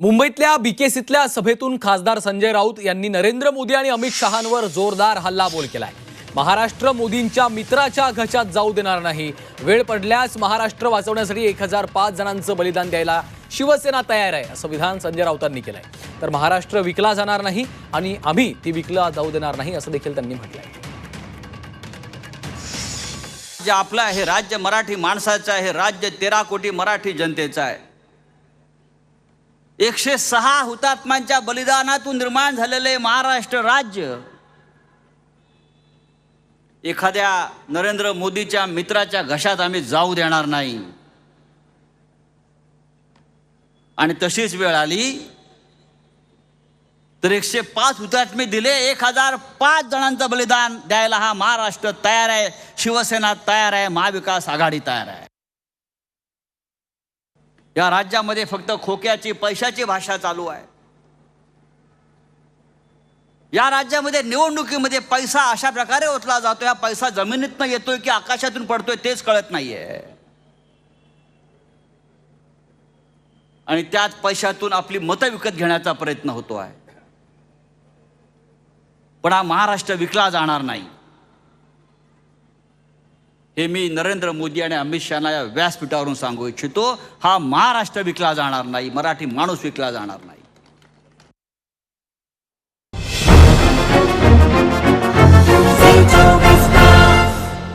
मुंबईतल्या बीकेसीतल्या सभेतून खासदार संजय राऊत यांनी नरेंद्र मोदी आणि अमित शहांवर जोरदार हल्लाबोल केलाय. महाराष्ट्र मोदींच्या मित्राच्या घशात जाऊ देणार नाही. वेळ पडल्यास महाराष्ट्र वाचवण्यासाठी एक हजार पाच जणांचं बलिदान द्यायला शिवसेना तयार आहे असं विधान संजय राऊतांनी केलंय. तर महाराष्ट्र विकला जाणार नाही आणि आम्ही ती विकला जाऊ देणार नाही असं देखील त्यांनी म्हटलंय. जे आपलं आहे राज्य मराठी माणसाचं आहे राज्य तेरा कोटी मराठी जनतेचं आहे. एकशे सहा हुतात्म्यांच्या बलिदानातून निर्माण झालेले महाराष्ट्र राज्य. एखाद्या नरेंद्र मोदीच्या मित्राच्या घशात आम्ही जाऊ देणार नाही. आणि तशीच वेळ आली तर एकशे पाच हुतात्मे दिले एक हजार पाच जणांचं बलिदान द्यायला हा महाराष्ट्र तयार आहे शिवसेना तयार आहे महाविकास आघाडी तयार आहे. या राज्यामध्ये फक्त खोक्याची पैशाची भाषा चालू आहे. या राज्यामध्ये निवडणुकीमध्ये पैसा अशा प्रकारे ओतला जातो या पैसा जमिनीतनं येतोय की आकाशातून पडतोय तेच कळत नाहीये. आणि त्याच पैशातून आपली मतं विकत घेण्याचा प्रयत्न होतो आहे पण हा महाराष्ट्र विकला जाणार नाही. हे मी नरेंद्र मोदी आणि अमित शहाना या व्यासपीठावरून सांगू इच्छितो हा महाराष्ट्र विकला जाणार नाही मराठी माणूस विकला जाणार नाही.